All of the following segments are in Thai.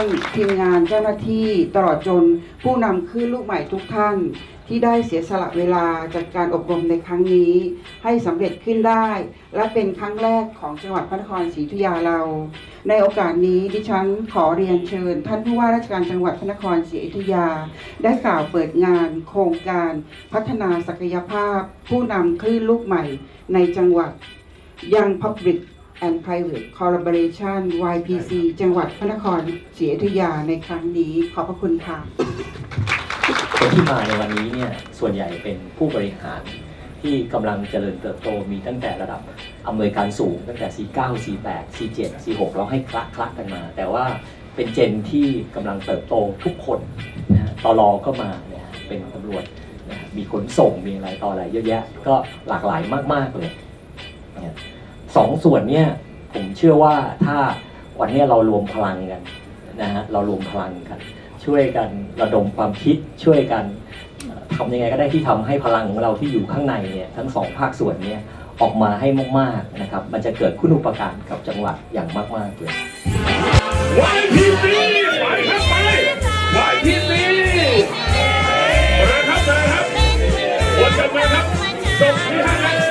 านทีมงานเจ้าหน้าที่ตลอดจนผู้นำคลื่นลูกใหม่ทุกท่าน ที่ได้เสียสละเวลาจัดการอบรมในครั้งนี้ ให้สำเร็จขึ้นได้ และเป็นครั้งแรกของจังหวัดพระนครศรีอยุธยาเรา ในโอกาสนี้ดิฉันขอเรียนเชิญ ท่านผู้ว่าราชการจังหวัดพระนครศรีอยุธยา ได้กล่าวเปิดงาน โครงการพัฒนาศักยภาพ ผู้นำคลื่นลูกใหม่ในจังหวัด Young Public and Private Collaboration YPC จังหวัดพระนครศรีอยุธยาในครั้งนี้ ขอบพระคุณค่ะ คนที่มาในวันนี้เนี่ยส่วนใหญ่เป็นผู้บริหารที่กำลังเจริญเติบโตมีตั้งแต่ระดับอำนวยการสูงตั้งแต่ C9 C8 C7 C6 เราให้คละคละกันมา แต่ว่าเป็นเจนที่กำลังเติบโตทุกคนนะฮะตลอก็มาเนี่ยเป็นตำรวจนะฮะมีขนส่งมีอะไรต่ออะไรเยอะแยะ ก็หลากหลายมาก ๆ เลยเนี่ย สองส่วนเนี่ยผมเชื่อว่าถ้าวันเนี้ยเรารวมพลังกันนะฮะเรารวมพลังกัน ช่วยกันระดมความคิดช่วยกันเอ่อทำยังไงก็ได้ที่ทำให้พลังของเราที่อยู่ข้างในเนี่ยทั้งสองภาคส่วนเนี่ยออกมาให้มากๆนะครับ มันจะเกิดคุณูปการกับจังหวัดอย่างมากๆเลย YPC ไปครับ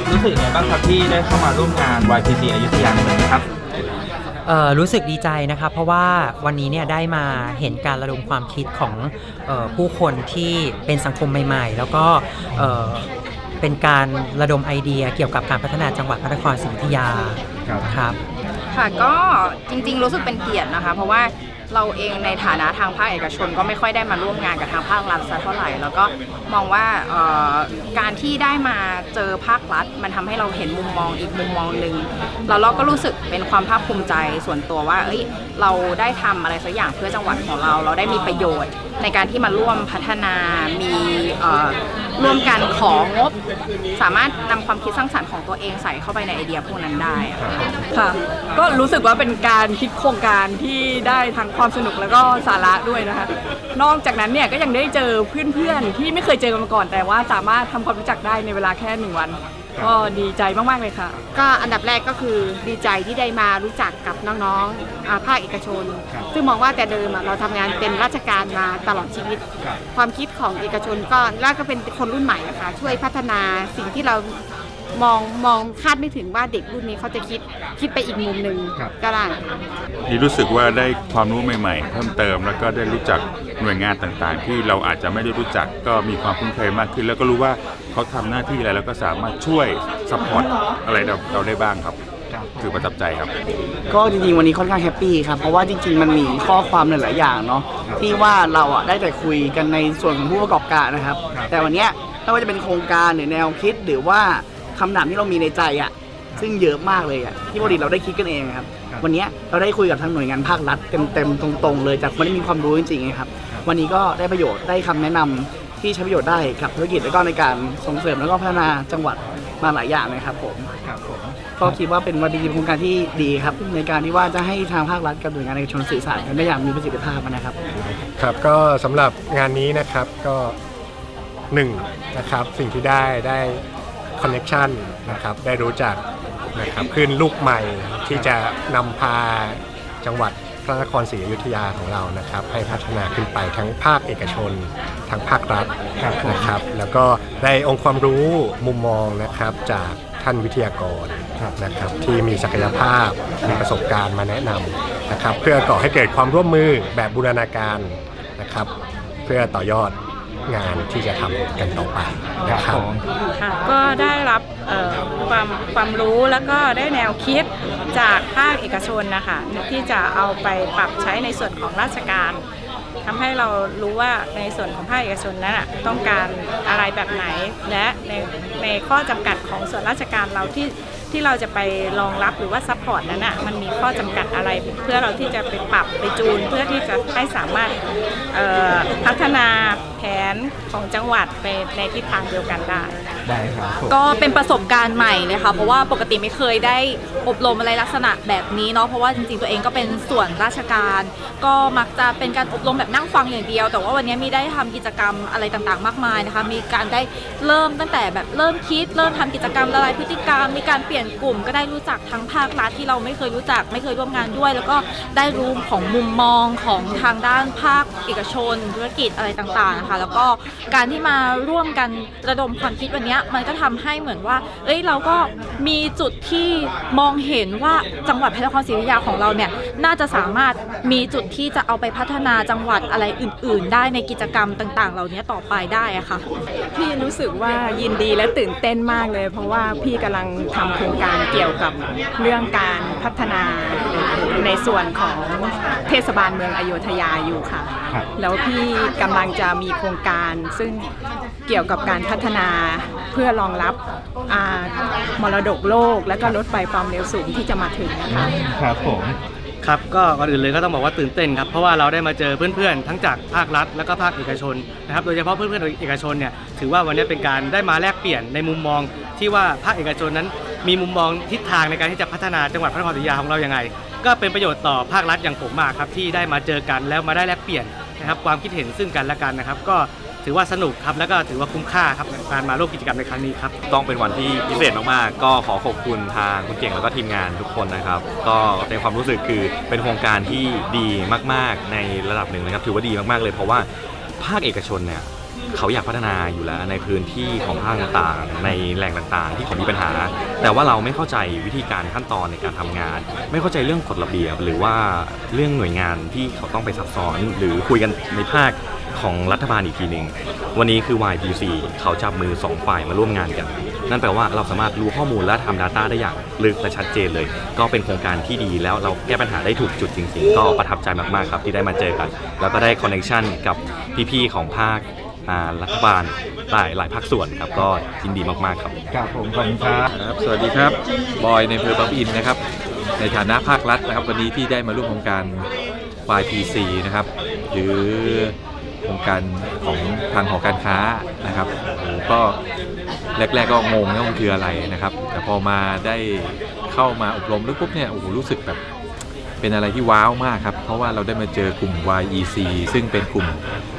ครับรู้สึกยังไงบ้างครับที่ได้เข้ามาร่วมงาน YPC อยุธยาในวันนี้ครับ เอ่อรู้สึกดีใจนะครับเพราะว่าวันนี้เนี่ยได้มาเห็นการระดมความคิดของเออผู้คนที่เป็นสังคมใหม่ ๆ แล้วก็เอ่อเป็นการระดมไอเดียเกี่ยวกับการพัฒนาจังหวัดพระนครศรีอยุธยาครับ ครับ ค่ะก็จริงๆรู้สึกเป็นเกียรตินะคะ เพราะว่า เราเองในฐานะทางภาคเอกชนก็ไม่ค่อยได้มาร่วมงานกับทางภาครัฐสักเท่าไหร่ แล้วก็มองว่าการที่ได้มาเจอภาครัฐ มันทำให้เราเห็นมุมมองอีกมุมมองหนึ่งแล้วเราก็รู้สึกเป็นความภาคภูมิใจส่วนตัวว่าเอ้ยเราได้ทำอะไรสักอย่างเพื่อจังหวัดของเรา เราได้มีประโยชน์ ในการที่มาร่วมพัฒนามีร่วมกันของงบ สามารถนำความคิดสร้างสรรค์ของตัวเองใส่เข้าไปในไอเดียพวกนั้นได้ค่ะก็รู้สึกว่าเป็นการคิดโครงการที่ได้ทั้งความสนุกแล้วก็สาระด้วยนะคะ นอกจากนั้นเนี่ยก็ยังได้เจอเพื่อนๆ ที่ไม่เคยเจอกันมาก่อน แต่ว่าสามารถทำความรู้จักได้ในเวลาแค่หนึ่งวัน ก็ดีใจมากๆเลยค่ะ ก็อันดับแรกก็คือดีใจที่ได้มารู้จักกับน้องๆอ่าภาคเอกชนซึ่งมองว่าแต่เดิมอะเราทำงานเป็นราชการมาตลอดชีวิตความคิดของเอกชนก็แล้วก็เป็นคนรุ่นใหม่อะค่ะช่วยพัฒนาสิ่งที่เรา มองมองคาดไม่ถึงว่าเด็กรุ่นนี้เขาจะคิดคิดไปอีกมุมหนึ่งก็ได้ค่ะดีรู้สึกว่าได้ความรู้ใหม่ๆ เพิ่มเติมแล้วก็ได้รู้จักหน่วยงานต่างๆ ที่เราอาจจะไม่ได้รู้จักก็มีความคุ้นเคยมากขึ้น แล้วก็รู้ว่าเขาทำหน้าที่อะไรแล้วก็สามารถช่วยซัพพอร์ตอะไรเราเราได้บ้างครับคือประทับใจครับ ก็จริงๆวันนี้ค่อนข้างแฮปปี้ครับ เพราะว่าจริง ๆ มันมีข้อความหลายๆอย่างเนาะที่ว่าเราอะได้แต่คุยกันในส่วนของผู้ประกอบการนะครับ แต่วันเนี้ยไม่ว่าจะเป็นโครงการหรือแนวคิดหรือว่า คำถามที่เรามีในใจอะซึ่งเยอะมากเลยอะที่ปกติเราได้คิดกันเองครับวันเนี้ยเราได้คุยกับทางหน่วยงานภาครัฐเต็มๆตรงๆเลยจากคนที่มีความรู้จริงๆครับวันนี้ก็ได้ประโยชน์ได้คำแนะนำที่ใช้ประโยชน์ได้กับธุรกิจแล้วก็ในการส่งเสริมแล้วก็พัฒนาจังหวัดมาหลายอย่างนะครับผม ก็คิดว่าเป็นวันดีโครงการที่ดีครับ ในการที่ว่าจะให้ทางภาครัฐกับหน่วยงานเอกชนสื่อสารกันได้อย่างมีประสิทธิภาพนะครับ ครับก็สำหรับงานนี้นะครับก็หนึ่งนะครับสิ่งที่ได้ได้ คอนเน็ชันนะครับได้รู้จักนะครับขึ้นลูกใหม่ที่จะนำพาจังหวัดพระนครศรีอยุธยาของเรานะครับ ให้พัฒนาขึ้นไปทั้งภาคเอกชน ทั้งภาครัฐนะครับ แล้วก็ได้องค์ความรู้มุมมองนะครับจากท่านวิทยากรนะครับที่มีศักยภาพมีประสบการณ์มาแนะนำนะครับ เพื่อก่อให้เกิดความร่วมมือแบบบูรณาการนะครับ เพื่อต่อยอด งานที่จะทำกันต่อไปนะครับ ค่ะก็ได้รับเอ่อความความรู้แล้วก็ได้แนวคิดจากภาคเอกชนนะคะที่จะเอาไปปรับใช้ในส่วนของราชการทำให้เรารู้ว่าในส่วนของภาคเอกชนนั้นน่ะต้องการอะไรแบบไหน และในในข้อจำกัดของส่วนราชการเราที่ที่เราจะไปรองรับหรือว่าซัพพอร์ตนั้นอะมันมีข้อจำกัดอะไรเพื่อเราที่จะไปปรับไปจูน เพื่อที่จะให้สามารถเอ่อพัฒนา แผนของจังหวัดไปในทิศทางเดียวกันได้ ก็เป็นประสบการณ์ใหม่เลยค่ะ เพราะว่าปกติไม่เคยได้อบรมอะไรลักษณะแบบนี้เนาะเพราะว่าจริงๆตัวเองก็เป็นส่วนราชการ ก็มักจะเป็นการอบรมแบบนั่งฟังอย่างเดียว แต่ว่าวันนี้มีได้ทำกิจกรรมอะไรต่างๆ มากมายนะคะ มีการได้เริ่มตั้งแต่แบบเริ่มคิด เริ่มทำกิจกรรมละลายพฤติกรรม มีการเปลี่ยนกลุ่ม ก็ได้รู้จักทั้งภาครัฐที่เราไม่เคยรู้จัก ไม่เคยร่วมงานด้วย แล้วก็ได้รู้ของมุมมองของทางด้านภาคเอกชน ธุรกิจอะไรต่างๆนะคะแล้วก็การที่มาร่วมกันระดมความคิดวันนี้มันก็ทำให้เหมือนว่า เอ้ยเราก็มีจุดที่มองเห็นว่าจังหวัดพระนครศรีอยุธยาของเราเนี่ยน่าจะสามารถมีจุดที่จะเอาไปพัฒนาจังหวัดอะไรอื่น ๆ ได้ในกิจกรรมต่างๆ เหล่านี้ต่อไปได้อะค่ะพี่รู้สึกว่ายินดีและตื่นเต้นมากเลย เพราะว่าพี่กำลังทำโครงการเกี่ยวกับเรื่องการพัฒนาในส่วนของเทศบาลเมืองอโยธยาอยู่ค่ะ แล้วพี่กำลังจะมีโครงการ ซึ่ง เกี่ยวกับการพัฒนาเพื่อรองรับอ่ามรดกโลก และก็รถไฟความเร็วสูงที่จะมาถึงนะคะครับผมครับก็ก่อนอื่นเลยก็ต้องบอกว่าตื่นเต้นครับเพราะว่าเราได้มาเจอเพื่อนๆ ทั้งจากภาครัฐแล้วก็ภาคเอกชนนะครับโดยเฉพาะเพื่อนๆเอกชนเนี่ยถือว่าวันนี้เป็นการได้มาแลกเปลี่ยนในมุมมองที่ว่าภาคเอกชนนั้น มีมุมมองทิศทางในการที่จะพัฒนาจังหวัดพระนครศรีอยุธยาของเราอย่างไง ก็เป็นประโยชน์ต่อภาครัฐอย่างผมมากครับที่ได้มาเจอกันแล้วมาได้แลกเปลี่ยนนะครับความคิดเห็นซึ่งกันและกันนะครับ ก็ ถือว่าสนุกครับแล้วก็ถือว่าคุ้มค่าครับกับการมาร่วมกิจกรรมในครั้งนี้ครับ ต้องเป็นวันที่พิเศษมากๆ ก็ขอขอบคุณทางคุณเก่งแล้วก็ทีมงานทุกคนนะครับ ก็ในความรู้สึกคือเป็นโครงการที่ดีมากๆ ในระดับหนึ่งนะครับ ถือว่าดีมากๆเลย เพราะว่าภาคเอกชนเนี่ยเขาอยากพัฒนาอยู่แล้วในพื้นที่ของภาคต่างๆ ในแหล่งต่างๆ ที่เขามีปัญหา แต่ว่าเราไม่เข้าใจวิธีการขั้นตอนในการทำงาน ไม่เข้าใจเรื่องกฎระเบียบ หรือว่าเรื่องหน่วยงานที่เขาต้องไปซับซ้อนหรือคุยกันในภาค ของรัฐบาลอีกทีหนึ่งวันนี้คือ YPC เขาจับมือสองฝ่ายมาร่วมงานกัน นั่นแปลว่าเราสามารถรู้ข้อมูลและทำ Data ได้อย่างลึกและชัดเจนเลย ก็เป็นโครงการที่ดีแล้วเราแก้ปัญหาได้ถูกจุดจริงๆ ก็ประทับใจมากๆครับที่ได้มาเจอกัน แล้วก็ได้คอนเน t ชันกับพี่ๆของภาคอ่ารัฐบาลหลายหลายภาคส่วนครับก็ยินดีมากๆครับครับผมขอบคุณครับ สวัสดีครับ บอยในอำเภอบางปะอินนะครับ ในฐานะภาครัฐนะครับวันนี้ที่ได้มาร่วมโครงการ YPC นะครับหรือโครง การของทางหอการค้านะครับโอ้โหก็แรก ๆ ก็งงนะมันคืออะไรนะครับ แต่พอมาได้เข้ามาอบรมแล้วปุ๊บเนี่ยโอ้โหรู้สึกแบบเป็นอะไรที่ว้าวมากครับ เพราะว่าเราได้มาเจอกลุ่ม YEC ซึ่งเป็นกลุ่ม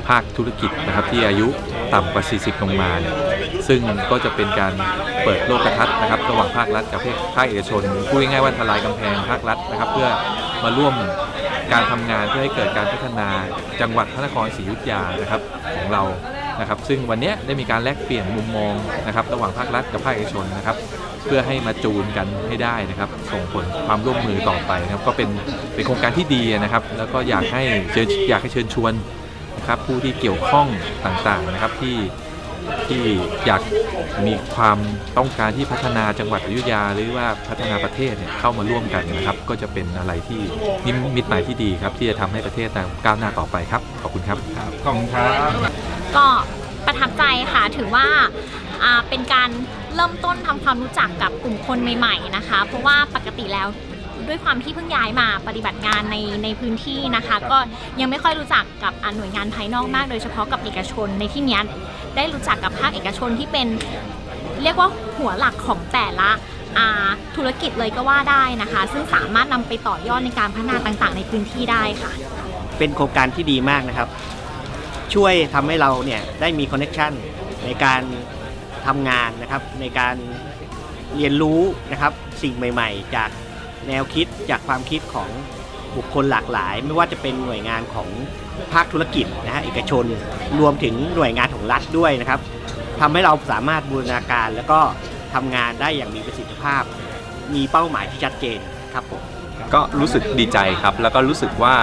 ภาคธุรกิจนะครับที่อายุต่ำกว่า 40 ลงมาเนี่ยซึ่งก็จะเป็นการเปิดโลกทัศน์นะครับ ระหว่างภาครัฐกับภาคเอกชนพูดง่ายๆว่าทลายกำแพงภาครัฐนะครับ เพื่อมาร่วม การทำงานเพื่อให้เกิดการพัฒนาจังหวัดพระนครศรีอยุธยานะครับของเรานะครับ ซึ่งวันนี้ได้มีการแลกเปลี่ยนมุมมองนะครับ ระหว่างภาครัฐกับภาคเอกชนนะครับ เพื่อให้มาจูนกันให้ได้นะครับ ส่งผลความร่วมมือต่อไปนะครับก็เป็นเป็นโครงการที่ดีนะครับ แล้วก็อยากให้เชิญอยากให้เชิญชวนนะครับผู้ที่เกี่ยวข้องต่างๆนะครับที่ ที่อยากมีความต้องการที่พัฒนาจังหวัดอยุธยาหรือว่าพัฒนาประเทศเนี่ยเข้ามาร่วมกันนะครับ ก็จะเป็นอะไรที่นิมิตหมายที่ดีครับ ที่จะทำให้ประเทศก้าวหน้าต่อไปครับขอบคุณครับขอบคุณครับก็ประทับใจค่ะถือว่าอ่าเป็นการเริ่มต้นทำความรู้จักกับกลุ่มคนใหม่ ๆ นะคะ เพราะว่าปกติแล้ว ด้วยความที่เพิ่งย้ายมาปฏิบัติงานในในพื้นที่นะคะ ก็ยังไม่ค่อยรู้จักกับอ่าหน่วยงานภายนอกมาก โดยเฉพาะกับเอกชนในที่เนี้ยได้รู้จักกับภาคเอกชนที่เป็น เรียกว่าหัวหลักของแต่ละอ่าธุรกิจเลยก็ว่าได้นะคะ ซึ่งสามารถนำไปต่อยอดในการพัฒนาต่างๆ ในพื้นที่ได้ค่ะ เป็นโครงการที่ดีมากนะครับ ช่วยทำให้เราเนี่ยได้มีคอนเน t ชันในการทำงานนะครับในการเรียนรู้นะครับสิ่งใหม่ ๆ จาก แนวคิดจากความคิดของบุคคลหลากหลาย ไม่ว่าจะเป็นหน่วยงานของภาคธุรกิจนะฮะเอกชนรวมถึงหน่วยงานของรัฐด้วยนะครับทำให้เราสามารถบูรณาการแล้วก็ทำงานได้อย่างมีประสิทธิภาพ มีเป้าหมายที่ชัดเจนครับผมก็รู้สึกดีใจครับ แล้วก็รู้สึกว่า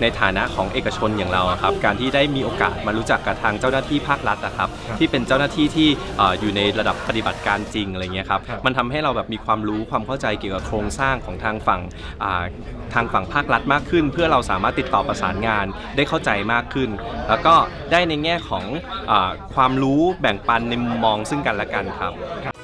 ในฐานะของเอกชนอย่างเราครับ การที่ได้มีโอกาสมารู้จักกับทางเจ้าหน้าที่ภาครัฐนะครับ ที่เป็นเจ้าหน้าที่ที่อ่าอยู่ในระดับปฏิบัติการจริงอะไรเงี้ยครับมันทำให้เราแบบมีความรู้ความเข้าใจเกี่ยวกับโครงสร้างของทางฝั่งอ่าทางฝั่งภาครัฐมากขึ้น เพื่อเราสามารถติดต่อประสานงานได้เข้าใจมากขึ้น แล้วก็ได้ในแง่ของอาความรู้แบ่งปันในมุมมองซึ่งกันและกันครับ